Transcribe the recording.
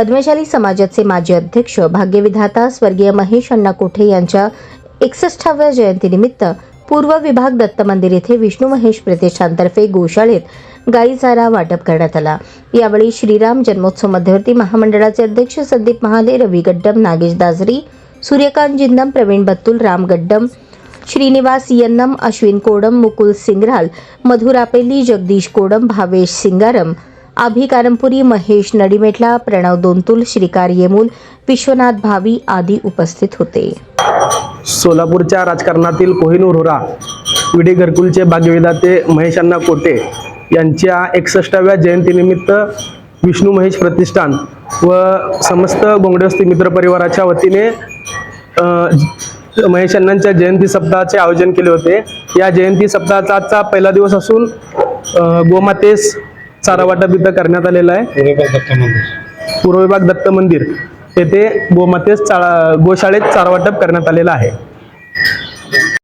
पद्मशाली समाजाचे माजी अध्यक्ष भाग्यविधाता स्वर्गीय महेश अण्णा कोठे यांच्या एकसष्टाव्या जयंतीनिमित्त पूर्व विभाग दत्त मंदिर येथे विष्णू महेश प्रतिष्ठानतर्फे गोशाळेत गाई चारा वाटप करण्यात आला. यावेळी श्रीराम जन्मोत्सव मध्यवर्ती महामंडळाचे अध्यक्ष संदीप महाले रवी गड्डम नागेश दाजरी सूर्यकांत जिन्नम प्रवीण बत्तुल राम गड्डम श्रीनिवास यन्नम अश्विन कोडम मुकुल सिंगराल मधुरापेली जगदीश कोडम भावेश सिंगारम आभी महेश नडीमेटला प्रणव दोंतुल श्रीकार येमूल विश्वनाथ भावी आदी उपस्थित होते. सोलापूरच्या राजकारणातील कोहिनूर होरा विडी घरकुलचे भाग्यविदाते महेश कोटे यांच्या एकसष्टाव्या जयंतीनिमित्त विष्णू महेश प्रतिष्ठान व समस्त गोंगडेवस्ती मित्र परिवाराच्या वतीने महेश अण्णांच्या जयंती सप्ताहाचे आयोजन केले होते. या जयंती सप्ताहाचा आजचा पहिला दिवस असून गोमातेस चारा वाटप इथं करण्यात आलेलं आहे. पूर्व विभाग दत्त मंदिर. येथे गोमातेस गोशाळेत चारा वाटप करण्यात आलेलं आहे.